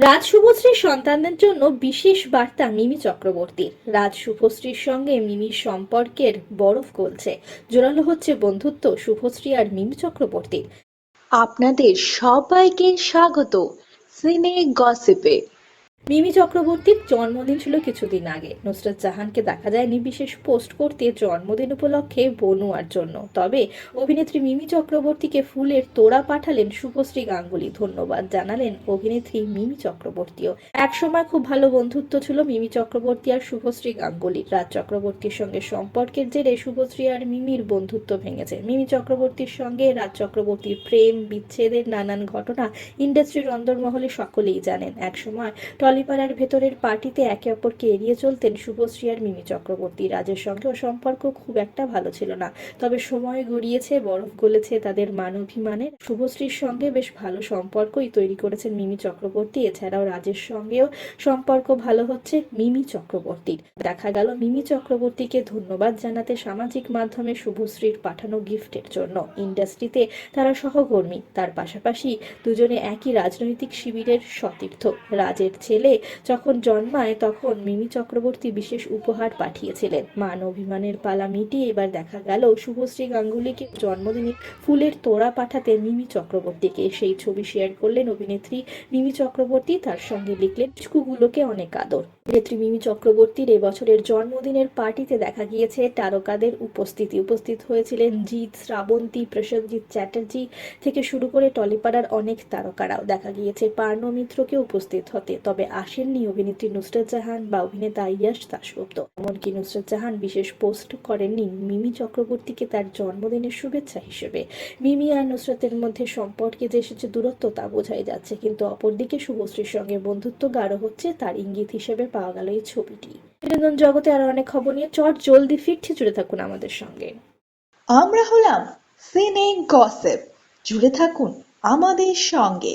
রাজ শুভশ্রীর সন্তানদের জন্য বিশেষ বার্তা মিমি চক্রবর্তীর রাজ শুভশ্রীর সঙ্গে মিমির সম্পর্কের বরফ গলছে। জোরালো হচ্ছে বন্ধুত্ব শুভশ্রী আর মিমি চক্রবর্তীর। আপনাদের সবাইকে স্বাগত। সিনে গসিপে। মিমি চক্রবর্তীর জন্মদিন ছিল কিছুদিন আগে। নুসরাত জাহানকে দেখা যায়নি বিশেষ পোস্ট করতে জন্মদিন উপলক্ষে বনুয়ার জন্য। তবে অভিনেত্রী মিমি চক্রবর্তীকে ফুলের তোড়া পাঠালেন শুভশ্রী গাঙ্গুলি। ধন্যবাদ জানালেন অভিনেত্রী মিমি চক্রবর্তীও। একসময় খুব ভালো বন্ধুত্ব ছিল মিমি চক্রবর্তী আর শুভশ্রী গাঙ্গুলির রাজ চক্রবর্তীর সঙ্গে সম্পর্কের জেরে শুভশ্রী আর মিমির বন্ধুত্ব ভেঙেছে। মিমি চক্রবর্তীর সঙ্গে রাজ চক্রবর্তীর প্রেম, বিচ্ছেদের, নানান ঘটনা ইন্ডাস্ট্রির অন্দরমহলে সকলেই জানেন। একসময় টলিপাড়ার ভেতরের পার্টিতে একে অপরকে এড়িয়ে চলতেন শুভশ্রী আর মিমি চক্রবর্তী। রাজের সঙ্গেও সম্পর্ক খুব একটা ভালো ছিল না। তবে সময় গড়িয়েছে, বরফ গলেছে তাদের মানবিমানের শুভশ্রীর সঙ্গে বেশ ভালো সম্পর্কই তৈরি করেছেন মিমি চক্রবর্তী। এছাড়াও রাজের সঙ্গেও সম্পর্ক ভালো হচ্ছে মিমি চক্রবর্তীর। দেখা গেল মিমি চক্রবর্তীকে ধন্যবাদ জানাতে সামাজিক মাধ্যমে শুভশ্রীর পাঠানো গিফটের জন্য। ইন্ডাস্ট্রিতে তারা সহকর্মী। তার পাশাপাশি দুজনে একই রাজনৈতিক শিবিরের সতীর্থ। রাজের ছেলে যখন জন্মায় তখন মিমি চক্রবর্তী বিশেষ উপহার পাঠিয়েছিলেন। মান অভিমানের পালা মিটিয়ে এবার দেখা গেল শুভশ্রী গাঙ্গুলিকে জন্মদিনে ফুলের তোড়া পাঠাতে মিমি চক্রবর্তীকে। সেই ছবি শেয়ার করলেন অভিনেত্রী মিমি চক্রবর্তী। তার সঙ্গে লিখলেন চুকুগুলোকে অনেক আদর। অভিনেত্রী মিমি চক্রবর্তীর এবছরের জন্মদিনের পার্টিতে দেখা গিয়েছে তারকাদের উপস্থিতি। উপস্থিত হয়েছিলেন জিৎ, শ্রাবন্তী, প্রসেনজিৎ চ্যাটার্জি থেকে শুরু করে টলিপাড়ার অনেক তারকারাও। দেখা গিয়েছে পার্ণ মিত্রকে উপস্থিত হতে। তবে আসেননি অভিনেত্রী নুসরাত জাহান বা অভিনেতা ইয়াশ দাশগুপ্ত এমনকি নুসরাত জাহান বিশেষ পোস্ট করেননি মিমি চক্রবর্তীকে তার জন্মদিনের শুভেচ্ছা হিসেবে। মিমি আর নুসরাতের মধ্যে সম্পর্কে যে এসেছে দূরত্ব তা বোঝাই যাচ্ছে, কিন্তু অপরদিকে শুভশ্রীর সঙ্গে বন্ধুত্ব গাঢ় হচ্ছে তার ইঙ্গিত হিসেবে পাওয়া গেল এই ছবিটি। বিনোদন জগতে আরও অনেক খবর নিয়ে চট জলদি ফিরছে, জুড়ে থাকুন আমাদের সঙ্গে। আমরা হলাম সিনে গসিপ জুড়ে থাকুন আমাদের সঙ্গে।